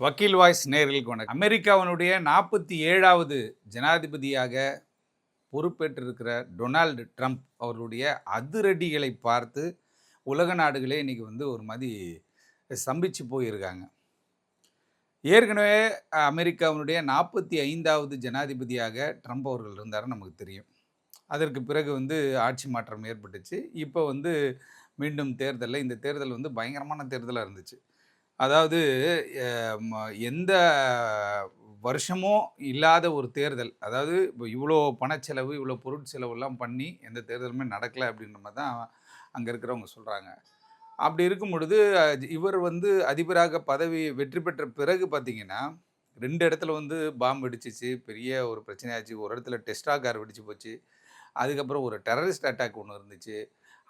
வக்கீல் வாய்ஸ் நேர்களுக்கு வணக்கம். அமெரிக்காவினுடைய நாற்பத்தி ஏழாவது ஜனாதிபதியாக பொறுப்பேற்றிருக்கிற டொனால்டு ட்ரம்ப் அவர்களுடைய அதிரடிகளை பார்த்து உலக நாடுகளே இன்னைக்கு வந்து ஒரு மாதிரி ஸ்தம்பிச்சு போயிருக்காங்க. ஏற்கனவே அமெரிக்காவினுடைய நாற்பத்தி ஐந்தாவது ஜனாதிபதியாக ட்ரம்ப் அவர்கள் இருந்தார் நமக்கு தெரியும். அதற்கு பிறகு வந்து ஆட்சி மாற்றம் ஏற்பட்டுச்சு. இப்போ வந்து மீண்டும் தேர்தலில் இந்த தேர்தல் வந்து பயங்கரமான தேர்தலாக இருந்துச்சு. அதாவது எந்த வருஷமோ இல்லாத ஒரு தேர்தல். அதாவது இப்போ இவ்வளோ பணச்செலவு இவ்வளோ பொருட்செலவுலாம் பண்ணி எந்த தேர்தலுமே நடக்கலை அப்படின்ற மாதிரி தான் அங்கே இருக்கிறவங்க சொல்கிறாங்க அப்படி இருக்கும் பொழுது இவர் வந்து அதிபராக பதவி வெற்றி பெற்ற பிறகு பார்த்திங்கன்னா ரெண்டு இடத்துல வந்து பாம்பு வெடிச்சிச்சு பெரிய ஒரு பிரச்சனையாச்சு. ஒரு இடத்துல டெஸ்டா கார் வெடிச்சு போச்சு. அதுக்கப்புறம் ஒரு டெரரிஸ்ட் அட்டாக் ஒன்று இருந்துச்சு.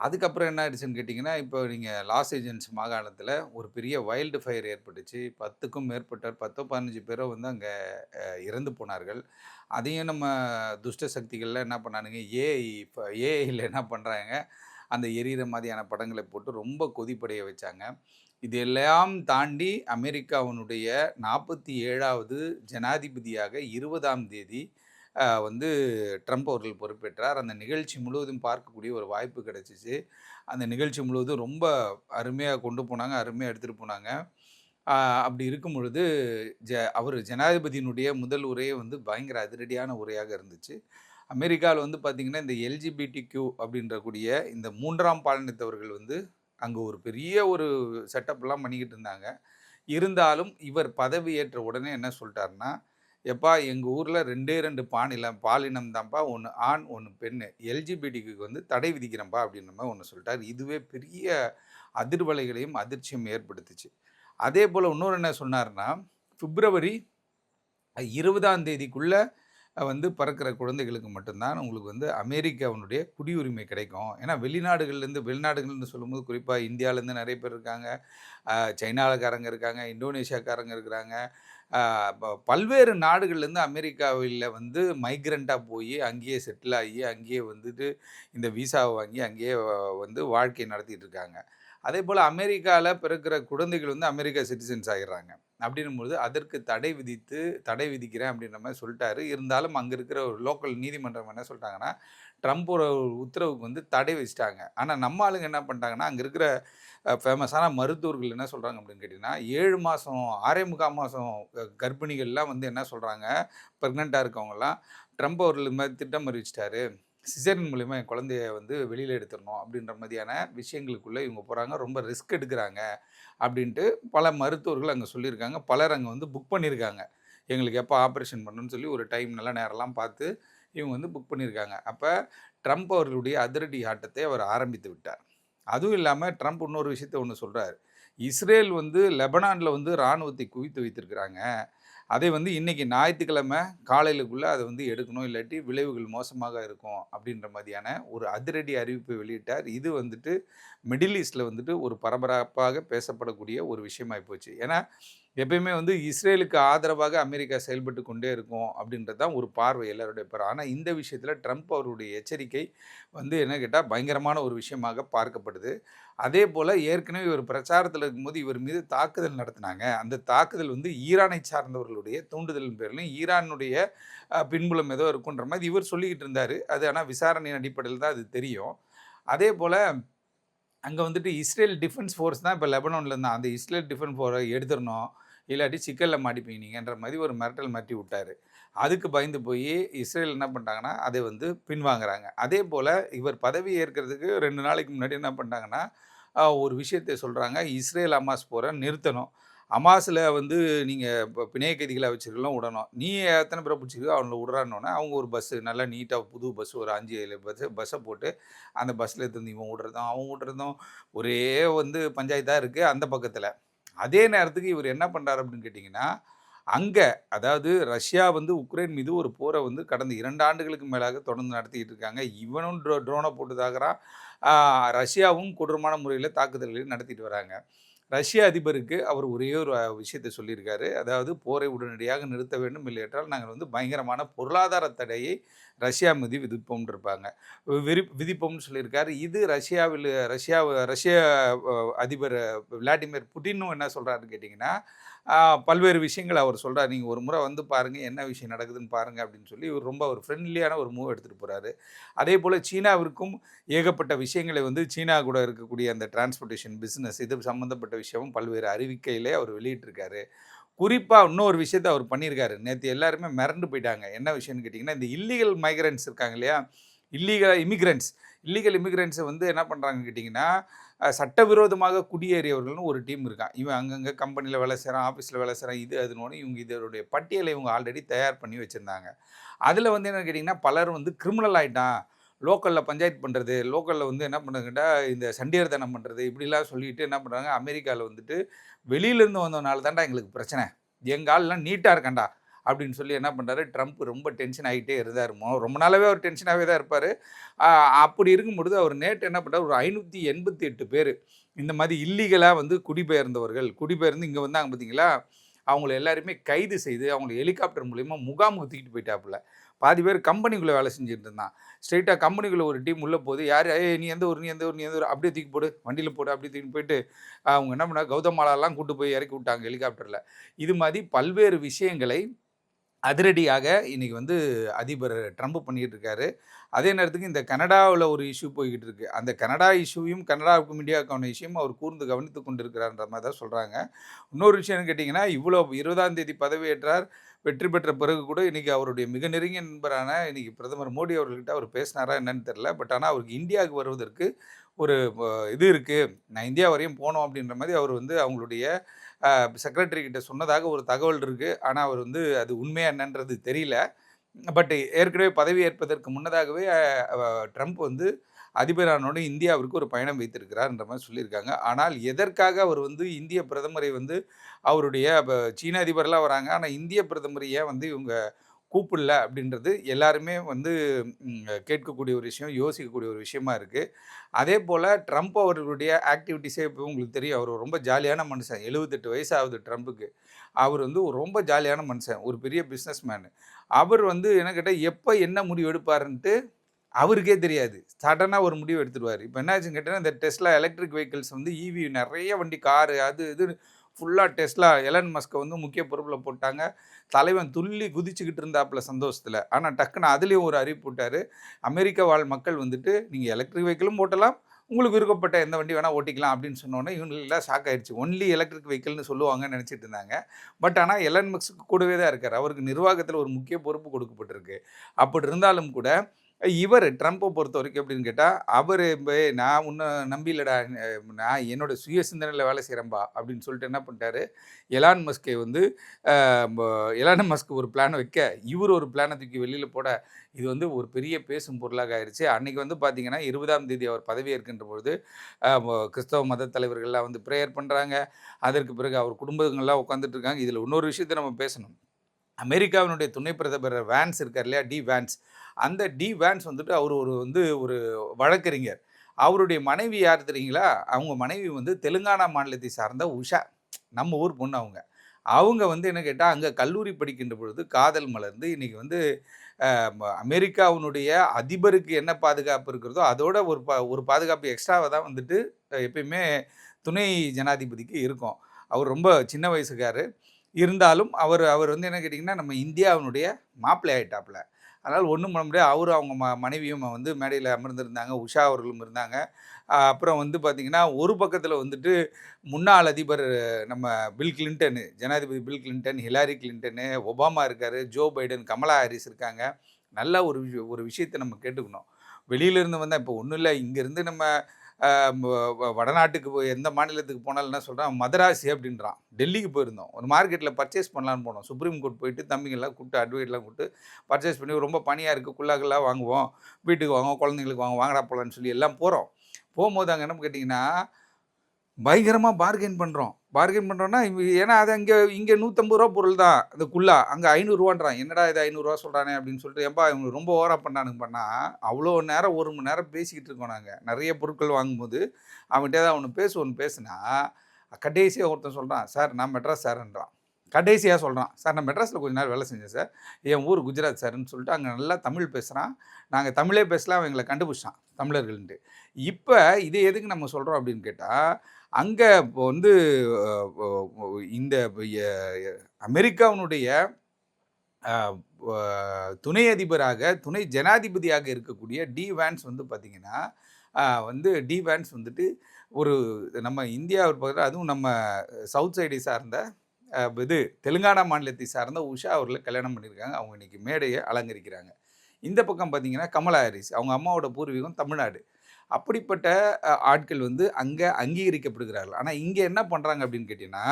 அதுக்கப்புறம் என்ன ஆயிடுச்சுன்னு கேட்டிங்கன்னா இப்போ நீங்கள் லாஸ் ஏஜென்ஸ் மாகாணத்தில் ஒரு பெரிய வைல்டு ஃபயர் ஏற்பட்டுச்சு. பத்துக்கும் மேற்பட்ட பத்தோ பதினஞ்சு பேரோ வந்து அங்கே இறந்து போனார்கள். அதையும் நம்ம துஷ்ட சக்திகளில் என்ன பண்ணானுங்க ஏஐ இப்போ ஏஐயில் என்ன பண்ணுறாங்க அந்த எரியிற மாதிரியான படங்களை போட்டு ரொம்ப கொதிப்படைய வச்சாங்க. இது எல்லாம் தாண்டி அமெரிக்காவினுடைய நாற்பத்தி ஏழாவது ஜனாதிபதியாக இருபதாம் தேதி வந்து ட்ரம்ப் அவர்கள் பொறுப்பேற்றார். அந்த நிகழ்ச்சி முழுவதும் பார்க்கக்கூடிய ஒரு வாய்ப்பு கிடைச்சிச்சு. அந்த நிகழ்ச்சி முழுவதும் ரொம்ப அருமையாக கொண்டு போனாங்க அருமையாக எடுத்துகிட்டு போனாங்க. அப்படி இருக்கும் பொழுது ஜ அவர் ஜனாதிபதியினுடைய முதல் உரையே வந்து பயங்கர அதிரடியான உரையாக இருந்துச்சு. அமெரிக்காவில் வந்து பார்த்திங்கன்னா இந்த எல்ஜிபிடி கியூ அப்படின்றக்கூடிய இந்த மூன்றாம் பாலினத்தவர்கள் வந்து அங்கே ஒரு பெரிய ஒரு செட்டப்லாம் பண்ணிக்கிட்டு இருந்தாங்க. இருந்தாலும் இவர் பதவி ஏற்ற உடனே என்ன சொல்லிட்டாருன்னா எப்பா எங்கள் ஊரில் ரெண்டே ரெண்டு பாலினம் பாலினம் தான்ப்பா ஒன்று ஆண் ஒன்று பெண். எல்ஜிபிடிக்கு வந்து தடை விதிக்கிறேன்ப்பா அப்படின்ற மாதிரி ஒன்று சொல்லிட்டார். இதுவே பெரிய அதிர்வலைகளையும் அதிர்ச்சியும் ஏற்படுத்துச்சு. அதே போல் இன்னொரு என்ன சொன்னார்னா பிப்ரவரி இருபதாம் தேதிக்குள்ளே வந்து பிறக்கிற குழந்தைகளுக்கு மட்டும்தான் உங்களுக்கு வந்து அமெரிக்காவினுடைய குடியுரிமை கிடைக்கும். ஏன்னா வெளிநாடுகள்லேருந்து வெளிநாடுகள்னு சொல்லும்போது குறிப்பாக இந்தியாவிலேருந்து நிறைய பேர் இருக்காங்க. அஹ், இருக்காங்க இந்தோனேஷியாக்காரங்க இருக்கிறாங்க. பல்வேறு நாடுகள்லேருந்து அமெரிக்காவில் வந்து மைக்ரண்ட்டாக போய் அங்கேயே செட்டில் ஆகி அங்கேயே வந்துட்டு இந்த விசாவை வாங்கி அங்கேயே வந்து வாழ்க்கை நடத்திட்டு இருக்காங்க. அதே போல் அமெரிக்காவில் பிறக்கிற குழந்தைகள் வந்து அமெரிக்கா சிட்டிசன்ஸ் ஆகிடுறாங்க அப்படின்னும்போது அதற்கு தடை விதித்து தடை விதிக்கிறேன் அப்படின்ற மாதிரி சொல்லிட்டாரு. இருந்தாலும் அங்கே இருக்கிற ஒரு லோக்கல் நீதிமன்றம் என்ன சொல்லிட்டாங்கன்னா ட்ரம்ப்போட உத்தரவுக்கு வந்து தடை வச்சிட்டாங்க. ஆனால் நம்ம ஆளுங்க என்ன பண்ணிட்டாங்கன்னா அங்கே இருக்கிற ஃபேமஸான மருத்துவர்கள் என்ன சொல்கிறாங்க அப்படின்னு கேட்டிங்கன்னா ஏழு மாதம் ஆறே முக்கால் மாதம் கர்ப்பிணிகள்லாம் வந்து என்ன சொல்கிறாங்க ப்ரெக்னெண்ட்டாக இருக்கவங்கலாம் ட்ரம்ப் அவர்கள் இது மாதிரி திட்டம் அறிவிச்சிட்டாரு. சிசரின் மூலிமா என் குழந்தைய வந்து வெளியில் எடுத்துடணும் அப்படின்ற மாதிரியான விஷயங்களுக்குள்ளே இவங்க போகிறாங்க ரொம்ப ரிஸ்க் எடுக்கிறாங்க அப்படின்ட்டு பல மருத்துவர்கள் அங்கே சொல்லியிருக்காங்க. பலர் அங்கே வந்து புக் பண்ணியிருக்காங்க. எங்களுக்கு எப்போ ஆப்ரேஷன் பண்ணணும்னு சொல்லி ஒரு டைம் நல்ல நேரம்லாம் பார்த்து இவங்க வந்து புக் பண்ணியிருக்காங்க. அப்போ ட்ரம்ப் அவர்களுடைய அதிரடி ஆட்டத்தை அவர் ஆரம்பித்து விட்டார். அதுவும் இல்லாமல் ட்ரம்ப் இன்னொரு விஷயத்த ஒன்று சொல்கிறார் இஸ்ரேல் வந்து லெபனானில் வந்து இராணுவத்தை குவித்து வைத்திருக்கிறாங்க. அதை வந்து இன்றைக்கி ஞாயிற்றுக்கிழமை காலையிலுக்குள்ளே அதை வந்து எடுக்கணும். இல்லாட்டி விளைவுகள் மோசமாக இருக்கும் அப்படின்ற மாதிரியான ஒரு அதிரடி அறிவிப்பை வெளியிட்டார். இது வந்துட்டு மிடில் ஈஸ்டில் வந்துட்டு ஒரு பரபரப்பாக பேசப்படக்கூடிய ஒரு விஷயமாகி போச்சு. ஏன்னா எப்பயுமே வந்து இஸ்ரேலுக்கு ஆதரவாக அமெரிக்கா செயல்பட்டு கொண்டே இருக்கும் அப்படின்றது தான் ஒரு பார்வை எல்லாருடைய பார்வை. ஆனால் இந்த விஷயத்தில் ட்ரம்ப் அவருடைய எச்சரிக்கை வந்து என்ன கேட்டால் பயங்கரமான ஒரு விஷயமாக பார்க்கப்படுது. அதே போல் ஏற்கனவே இவர் பிரச்சாரத்தில் இருக்கும்போது இவர் மீது தாக்குதல் நடத்தினாங்க. அந்த தாக்குதல் வந்து ஈரானை சார்ந்தவர்களுடைய தூண்டுதலின் பேரிலும் ஈரானுடைய பின்புலம் ஏதோ இருக்குன்ற மாதிரி இவர் சொல்லிக்கிட்டு இருந்தார். அது ஆனால் விசாரணையின் அடிப்படையில் தான் அது தெரியும். அதே போல் அங்கே வந்துட்டு இஸ்ரேல் டிஃபென்ஸ் ஃபோர்ஸ் தான் இப்போ லெபனானில் இருந்தால் அந்த இஸ்ரேல் டிஃபென்ஸ் ஃபோரை எடுத்துடணும். இல்லாட்டி சிக்கலில் மாட்டிப்பீங்க நீங்கன்ற மாதிரி ஒரு மிரட்டல் மாட்டி விட்டார். அதுக்கு பயந்து போய் இஸ்ரேல் என்ன பண்ணிட்டாங்கன்னா அதை வந்து பின்வாங்குறாங்க. அதே போல் இவர் பதவி ஏற்கிறதுக்கு ரெண்டு நாளைக்கு முன்னாடி என்ன பண்ணிட்டாங்கன்னா ஒரு விஷயத்தை சொல்கிறாங்க இஸ்ரேல் அமாஸ் போரை நிறுத்தணும். அமாஸில் வந்து நீங்கள் இப்போ பிணைய கைதிகளை வச்சுருக்கலாம் விடணும் நீ எத்தனை பேரை பிடிச்சிருக்கோ அவங்கள விடுறான்னொன்னே அவங்க ஒரு பஸ்ஸு நல்லா நீட்டாக புது பஸ் ஒரு அஞ்சு ஏழு பஸ்ஸு பஸ்ஸை போட்டு அந்த பஸ்ஸில் எடுத்து இவன் விடுறதும் அவன் விட்றதும் ஒரே வந்து பஞ்சாயத்தாக இருக்குது அந்த பக்கத்தில். அதே நேரத்துக்கு இவர் என்ன பண்ணுறாரு அப்படின்னு கேட்டிங்கன்னா அங்கே அதாவது ரஷ்யா வந்து உக்ரைன் மீது ஒரு போரை வந்து கடந்த இரண்டு ஆண்டுகளுக்கு மேலாக தொடர்ந்து நடத்திக்கிட்டு இருக்காங்க. இவனும் ட்ரோ ட்ரோனை போட்டு தாக்குறான். ரஷ்யாவும் கொடூரமான முறையில் தாக்குதல்களை நடத்திட்டு வராங்க. ரஷ்ய அதிபருக்கு அவர் ஒரே ஒரு விஷயத்தை சொல்லியிருக்காரு. அதாவது போரை உடனடியாக நிறுத்த வேண்டும். இல்லையென்றால் நாங்கள் வந்து பயங்கரமான பொருளாதார தடையை ரஷ்யா மீது விதிப்போம்னு இருப்பாங்க விரி விதிப்போம்னு சொல்லியிருக்காரு. இது ரஷ்யாவில் ரஷ்யா ரஷ்ய அதிபர் விளாடிமிர் புட்டினும் என்ன சொல்கிறாருன்னு கேட்டிங்கன்னா பல்வேறு விஷயங்கள் அவர் சொல்கிறார் நீங்கள் ஒரு முறை வந்து பாருங்கள் என்ன விஷயம் நடக்குதுன்னு பாருங்கள் அப்படின்னு சொல்லி இவர் ரொம்ப ஒரு ஃப்ரெண்ட்லியான ஒரு மூவ் எடுத்துகிட்டு போகிறாரு அதே போல் சீனாவிற்கும் ஏகப்பட்ட விஷயங்களை வந்து சீனா கூட இருக்கக்கூடிய அந்த டிரான்ஸ்போர்ட்டேஷன் பிஸ்னஸ் இது சம்மந்தப்பட்ட விஷயமும் பல்வேறு அறிவிக்கையிலே அவர் வெளியிட்டிருக்காரு. குறிப்பாக இன்னொரு விஷயத்த அவர் பண்ணியிருக்காரு. நேற்று எல்லாருமே மிரண்டு போயிட்டாங்க. என்ன விஷயம்னு கேட்டிங்கன்னா இந்த இல்லீகல் மைக்ரன்ஸ் இருக்காங்க இல்லையா? இல்லீகல் இமிக்ரெண்ட்ஸ் இல்லீகல் இமிக்ரெண்ட்ஸை வந்து என்ன பண்ணுறாங்கன்னு கேட்டிங்கன்னா சட்டவிரோதமாக குடியேறியவர்கள்னு ஒரு டீம் இருக்கான். இவன் அங்கங்கே கம்பெனியில் வேலை செய்கிறான் ஆஃபீஸில் வேலை செய்கிறான் இது அதுன்னு இவங்க இதனுடைய பட்டியலை இவங்க ஆல்ரெடி தயார் பண்ணி வச்சுருந்தாங்க. அதில் வந்து என்ன கேட்டிங்கன்னா பலர் வந்து கிரிமினல் ஆகிட்டான் லோக்கலில் பஞ்சாயத்து பண்ணுறது லோக்கலில் வந்து என்ன பண்ணுறதுக்கிட்டா இந்த சண்டியர்தனம் பண்ணுறது இப்படிலாம் சொல்லிட்டு என்ன பண்ணுறாங்க அமெரிக்காவில் வந்துட்டு வெளியிலேருந்து வந்ததுனால தான்டா எங்களுக்கு பிரச்சனை. எங்கள் ஆள்லாம் நீட்டாக இருக்கேன்டா அப்படின்னு சொல்லி என்ன பண்ணுறாரு ட்ரம்ப் ரொம்ப டென்ஷன் ஆகிட்டே இருந்தார். ரொம்ப நாளாகவே அவர் டென்ஷனாகவே தான் இருப்பார். அப்படி இருக்கும்பொழுது அவர் நேற்று என்ன பண்ணுறார் ஒரு ஐநூற்றி எண்பத்தி எட்டு பேர் இந்த மாதிரி இல்லீகலாக வந்து குடிபெயர்ந்தவர்கள் குடிபெயர்ந்து இங்கே வந்தாங்க பார்த்தீங்களா அவங்கள எல்லாருமே கைது செய்து அவங்கள ஹெலிகாப்டர் மூலயமா முகாமுக்கு தூக்கிட்டு போயிட்டாப்புல. பாதி பேர் கம்பெனிக்குள்ளே வேலை செஞ்சுட்டு இருந்தான். ஸ்ட்ரெயிட்டாக கம்பெனிக்குள்ளே ஒரு டீம் உள்ளே போது யார் ஏ நீ எந்த ஊர் நீ எந்த ஊர் நீ எந்த ஊர்? அப்படியே தூக்கி போடு. வண்டியில் போடு. அப்படியே தூக்கி போயிட்டு அவங்க என்ன பண்ணாங்க? கௌதம் மாலாலாம் கூட்டு போய் இறக்கி விட்டாங்க ஹெலிகாப்டரில். இது மாதிரி பல்வேறு விஷயங்களை அதிரடியாக இன்றைக்கி வந்து அதிபர் ட்ரம்ப் பண்ணிகிட்டு இருக்காரு அதே நேரத்துக்கு இந்த கனடாவில் ஒரு இஷ்யூ போய்கிட்டு இருக்கு அந்த கனடா இஷ்யூவையும் கனடாவுக்கும் இந்தியாவுக்கான இஷ்யூவும் அவர் கூர்ந்து கவனித்து கொண்டிருக்கிறார்ன்ற மாதிரி தான் சொல்கிறாங்க இன்னொரு விஷயம்னு கேட்டிங்கன்னா இவ்வளோ இருபதாம் தேதி பதவியேற்றார் வெற்றி பெற்ற பிறகு கூட இன்றைக்கி அவருடைய மிக நெருங்கிய நண்பரான இன்றைக்கி பிரதமர் மோடி அவர்கள்கிட்ட அவர் பேசினாரா என்னன்னு தெரில பட் ஆனால் அவருக்கு இந்தியாவுக்கு வருவதற்கு ஒரு இது இருக்குது நான் இந்தியா வரையும் போனோம் அப்படின்ற மாதிரி அவர் வந்து அவங்களுடைய செக்ரட்டரி கிட்ட சொன்னதாக ஒரு தகவல் இருக்குது ஆனால் அவர் வந்து அது உண்மையாக என்னன்றது தெரியல. பட் ஏற்கனவே பதவி ஏற்பதற்கு முன்னதாகவே ட்ரம்ப் வந்து அதிபரானோடு இந்தியாவிற்கு ஒரு பயணம் வைத்திருக்கிறார்ன்ற மாதிரி சொல்லியிருக்காங்க. ஆனால் எதற்காக அவர் வந்து இந்திய பிரதமரை வந்து அவருடைய சீன அதிபர்லாம் வராங்க. ஆனால் இந்திய பிரதமரையே வந்து இவங்க கூப்பிடல அப்படின்றது எல்லாருமே வந்து கேட்கக்கூடிய ஒரு விஷயம் யோசிக்கக்கூடிய ஒரு விஷயமா இருக்குது அதே போல் ட்ரம்ப் அவர்களுடைய ஆக்டிவிட்டிஸே இப்போ உங்களுக்கு தெரியும். அவர் ரொம்ப ஜாலியான மனுஷன். எழுபத்தெட்டு வயசு ஆகுது ட்ரம்ப்புக்கு. அவர் வந்து ரொம்ப ஜாலியான மனுஷன். ஒரு பெரிய பிஸ்னஸ் அவர் வந்து என்ன கேட்டால் எப்போ என்ன முடிவு எடுப்பாருன்ட்டு அவருக்கே தெரியாது. சடனாக ஒரு முடிவு எடுத்துருவார். இப்போ என்னாச்சுன்னு கேட்டால் இந்த டெஸ்லா எலக்ட்ரிக் வெஹிக்கிள்ஸ் வந்து ஈவி நிறைய வண்டி காரு அது இது ஃபுல்லாக டெஸ்லா எலன் மஸ்கை வந்து முக்கிய பொறுப்பில் போட்டாங்க. தலைவன் துள்ளி குதிச்சுக்கிட்டு இருந்தாப்புல சந்தோஷத்தில். ஆனால் டக்குன்னு அதுலேயும் ஒரு அறிவிப்பு போட்டார். அமெரிக்க வாழ் மக்கள் வந்துட்டு நீங்கள் எலக்ட்ரிக் வெஹிக்கிளும் ஓட்டலாம். உங்களுக்கு விருப்பப்பட்ட எந்த வண்டி வேணால் ஓட்டிக்கலாம். அப்படின்னு சொன்னோன்னே இவங்களெல்லாம் ஷாக் ஆயிடுச்சு. ஒன்லி எலக்ட்ரிக் வெஹிக்கிள்னு சொல்லுவாங்கன்னு நினச்சிட்டு இருந்தாங்க. பட் ஆனால் எலன் மஸ்க்கு கூடவே தான் இருக்கார். அவருக்கு நிர்வாகத்தில் ஒரு முக்கிய பொறுப்பு கொடுக்கப்பட்டிருக்கு. அப்படி இருந்தாலும் கூட இவர் ட்ரம்ப்பை பொறுத்த வரைக்கும் எப்படின்னு கேட்டால் அவர் நான் இன்னும் நம்பிலடா நான் என்னோட சுய சிந்தனையில் வேலை செய்கிறேன்பா அப்படின்னு சொல்லிட்டு என்ன பண்ணிட்டாரு? எலான் மஸ்கை வந்து எலான் மஸ்க் ஒரு பிளான் வைக்க இவர் ஒரு பிளானை தூக்கி வெளியில் போட இது வந்து ஒரு பெரிய பேசும் பொருளாக ஆயிடுச்சு அன்றைக்கி வந்து பார்த்திங்கன்னா இருபதாம் தேதி அவர் பதவியேற்கின்ற பொழுது கிறிஸ்தவ மத தலைவர்கள்லாம் வந்து ப்ரேயர் பண்ணுறாங்க அதற்கு பிறகு அவர் குடும்பங்கள்லாம் உட்காந்துட்டு இருக்காங்க. இதில் இன்னொரு விஷயத்தை நம்ம பேசணும். அமெரிக்காவினுடைய துணை பிரதமர் வேன்ஸ் இருக்கார் இல்லையா? D Vance. அந்த டி வேன்ஸ் வந்துட்டு அவர் ஒரு வந்து ஒரு வழக்கறிஞர். அவருடைய மனைவி யார் தெரியுங்களா? அவங்க மனைவி வந்து தெலுங்கானா மாநிலத்தை சார்ந்த உஷா. நம்ம ஊர் பொண்ணு அவங்க. அவங்க வந்து என்ன கேட்டால் அங்கே கல்லூரி படிக்கின்ற பொழுது காதல் மலர்ந்து இன்றைக்கி வந்து அமெரிக்காவினுடைய அதிபருக்கு என்ன பாதுகாப்பு இருக்கிறதோ அதோட ஒரு பா ஒரு பாதுகாப்பு எக்ஸ்ட்ராவை தான் வந்துட்டு எப்பயுமே துணை ஜனாதிபதிக்கு இருக்கும். அவர் ரொம்ப சின்ன வயசுக்காரு. இருந்தாலும் அவர் அவர் வந்து என்ன கேட்டிங்கன்னா நம்ம இந்தியாவினுடைய மாப்பிள்ளை ஆயிட்டாப்புல. அதனால் ஒன்றும் பண்ண முடியாது. அவரும் அவங்க ம மனைவியும் வந்து மேடையில் அமர்ந்திருந்தாங்க. உஷா அவர்களும் இருந்தாங்க. அப்புறம் வந்து பார்த்திங்கன்னா ஒரு பக்கத்தில் வந்துட்டு முன்னாள் அதிபர் நம்ம பில் கிளின்டனு ஜனாதிபதி Bill Clinton Hillary Clinton Obama இருக்கார் ஜோ பைடன் கமலா ஹாரிஸ் இருக்காங்க. நல்ல ஒரு விஷயம் ஒரு விஷயத்தை நம்ம கேட்டுக்கணும். வெளியிலேருந்து வந்தால் இப்போ ஒன்றும் இல்லை. இங்கேருந்து நம்ம வடநாட்டுக்கு போய் எந்த மாநிலத்துக்கு போனாலும் என்ன சொல்கிறான் மதராசி அப்படின்றான். டெல்லிக்கு போயிருந்தோம். ஒரு மார்க்கெட்டில் பர்ச்சேஸ் பண்ணலான்னு போனோம். சுப்ரீம் கோர்ட் போயிட்டு தம்பிங்கெல்லாம் கூப்பிட்டு அட்வைட்லாம் கூப்பிட்டு பர்ச்சேஸ் பண்ணி ரொம்ப பனியாக இருக்குது குள்ளாக்கெல்லாம் வாங்குவோம். வீட்டுக்கு வாங்குவோம் குழந்தைங்களுக்கு வாங்க வாங்கடா போகலான்னு சொல்லி எல்லாம் போகிறோம் போகும்போது அங்கே என்ன கேட்டிங்கன்னா பயங்கரமாக பார்கெயின் பண்ணுறோம் பார்கெயின் பண்ணுறோன்னா ஏன்னா அது அங்கே இங்கே நூற்றம்பது ரூபா பொருள் தான். அந்த குள்ளா அங்கே ஐநூறுரூவான்றான் என்னடா இது ஐநூறுரூவா சொல்கிறானே அப்படின்னு சொல்லிட்டு ஏன்பா இவங்க ரொம்ப ஓவராக பண்ணானுங்க பண்ணால் அவ்வளோ நேரம் ஒரு மணி நேரம் பேசிக்கிட்டு இருக்கோம் நாங்கள் நிறைய பொருட்கள் வாங்கும்போது அவன்கிட்ட தான் அவனு பேசு ஒன்று பேசுனா கடைசியாக ஒருத்தன் சொல்கிறான் சார் நான் மெட்ராஸ் சார்ன்றான். கடைசியாக சொல்கிறான் சார் நான் மெட்ராஸில் கொஞ்ச நேரம் வேலை செஞ்சேன் சார். என் ஊர் குஜராத் சார்ன்னு சொல்லிட்டு அங்கே நல்லா தமிழ் பேசுகிறான் நாங்கள் தமிழே பேசலாம் அவங்களை கண்டுபிடிச்சான் தமிழர்கள்ன்ட்டு. இப்போ இது எதுக்கு நம்ம சொல்கிறோம் அப்படின்னு கேட்டால் அங்கே இப்போ வந்து இந்த அமெரிக்காவினுடைய துணை அதிபராக துணை ஜனாதிபதியாக இருக்கக்கூடிய டி வேன்ஸ் வந்து பார்த்திங்கன்னா வந்து டி வேன்ஸ் வந்துட்டு ஒரு நம்ம இந்தியாவை பார்த்தா அதுவும் நம்ம சவுத் சைடை சார்ந்த இது தெலுங்கானா மாநிலத்தை சார்ந்த உஷா அவர்களை கல்யாணம் பண்ணியிருக்காங்க. அவங்க இன்னைக்கு மேடையை அலங்கரிக்கிறாங்க. இந்த பக்கம் பார்த்திங்கன்னா கமலா ஹாரிஸ் அவங்க அம்மாவோட பூர்வீகம் தமிழ்நாடு. அப்படிப்பட்ட ஆட்கள் வந்து அங்கே அங்கீகரிக்கப்படுகிறார்கள். ஆனால் இங்கே என்ன பண்ணுறாங்க அப்படின்னு கேட்டிங்கன்னா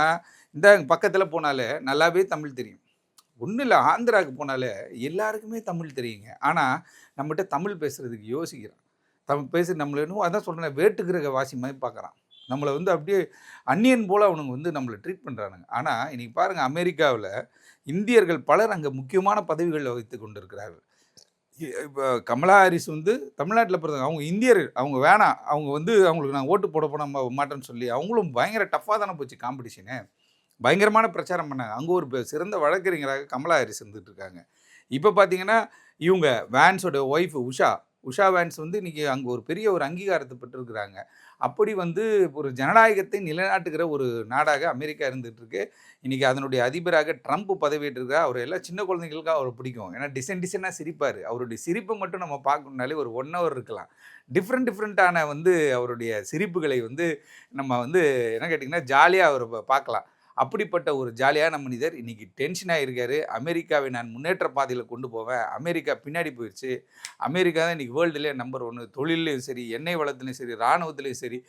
இந்த பக்கத்தில் போனாலே நல்லாவே தமிழ் தெரியும். ஒன்றும் இல்லை ஆந்திராவுக்கு போனாலே எல்லாருக்குமே தமிழ் தெரியுங்க. ஆனால் நம்மகிட்ட தமிழ் பேசுகிறதுக்கு யோசிக்கிறான். தமிழ் பேசி நம்மள என்னவோ அதான் சொல்கிறேன் வேட்டுக்கிரக வாசி மாதிரி பார்க்குறான். நம்மளை வந்து அப்படியே அந்நியன் போல் அவனுங்க வந்து நம்மளை ட்ரீட் பண்ணுறானுங்க ஆனால் இன்றைக்கி பாருங்கள் அமெரிக்காவில் இந்தியர்கள் பலர் அங்கே முக்கியமான பதவிகளில் வைத்து கொண்டிருக்கிறார்கள். இப்போ கமலா ஹாரிஸ் வந்து தமிழ்நாட்டில் பிறந்தவங்க. அவங்க இந்தியர் அவங்க வேணாம். அவங்க வந்து அவங்களுக்கு நான் ஓட்டு போட போன மாட்டேன்னு சொல்லி அவங்களும் பயங்கர டஃப்பாக தானே போச்சு காம்படிஷனு. பயங்கரமான பிரச்சாரம் பண்ணாங்க. அங்கே ஒரு சிறந்த வழக்கறிஞராக கமலா ஹாரிஸ் இருந்துட்டு இருக்காங்க. இப்போ பார்த்தீங்கன்னா இவங்க வேன்ஸோட ஒய்ஃப் உஷா உஷா வேன்ஸ் வந்து இன்றைக்கி அங்கே ஒரு பெரிய ஒரு அங்கீகாரத்தை பெற்றிருக்கிறாங்க. அப்படி வந்து ஒரு ஜனநாயகத்தை நிலைநாட்டுகிற ஒரு நாடாக அமெரிக்கா இருந்துகிட்ருக்கு இன்றைக்கி அதனுடைய அதிபராக ட்ரம்ப் பதவியேற்றிருக்கார் அவர் எல்லாம் சின்ன குழந்தைங்களுக்கு அவரை பிடிக்கும். ஏன்னா டிசைன் டிசைனாக சிரிப்பார். அவருடைய சிரிப்பை மட்டும் நம்ம பார்க்கணுனாலே ஒரு ஒன் ஹவர் இருக்கலாம். டிஃப்ரெண்ட் டிஃப்ரெண்ட்டான வந்து அவருடைய சிரிப்புகளை வந்து நம்ம வந்து என்ன கேட்டிங்கன்னா ஜாலியாக அவர் பார்க்கலாம். அப்படிப்பட்ட ஒரு ஜாலியான மனிதர். இன்னைக்கு டென்ஷனாக இருக்காரு அமெரிக்காவை நான் முன்னேற்ற பாதையில் கொண்டு போவேன். அமெரிக்கா பின்னாடி போயிடுச்சு அமெரிக்கா தான் இன்றைக்கி வேர்ல்டுலேயே நம்பர் ஒன்று தொழிலையும் சரி எண்ணெய் வளத்துலையும் சரி இராணுவத்துலேயும் சரி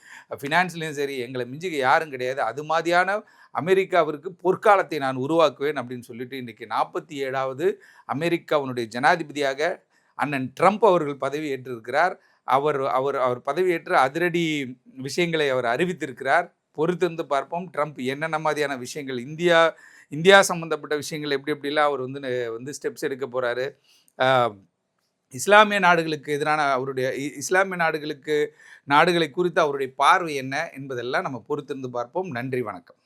ஃபினான்ஸ்லேயும் சரி எங்களை மிஞ்சிக்க யாரும் கிடையாது. அது மாதிரியான அமெரிக்காவிற்கு பொற்காலத்தை நான் உருவாக்குவேன் அப்படின்னு சொல்லிட்டு இன்றைக்கி நாற்பத்தி ஏழாவது அமெரிக்காவினுடைய ஜனாதிபதியாக அண்ணன் ட்ரம்ப் அவர்கள் பதவி ஏற்றிருக்கிறார். அவர் அவர் அவர் பதவியேற்று அதிரடி விஷயங்களை அவர் அறிவித்திருக்கிறார். பொறுத்திருந்து பார்ப்போம். ட்ரம்ப் என்னென்ன மாதிரியான விஷயங்கள் இந்தியா இந்தியா சம்மந்தப்பட்ட விஷயங்கள் எப்படி எப்படிலாம் அவர் வந்து வந்து ஸ்டெப்ஸ் எடுக்க போகிறாரு இஸ்லாமிய நாடுகளுக்கு எதிரான அவருடைய இ- இஸ்லாமிய நாடுகளுக்கு நாடுகளை குறித்து அவருடைய பார்வை என்ன என்பதெல்லாம் நம்ம பொறுத்திருந்து பார்ப்போம். நன்றி வணக்கம்.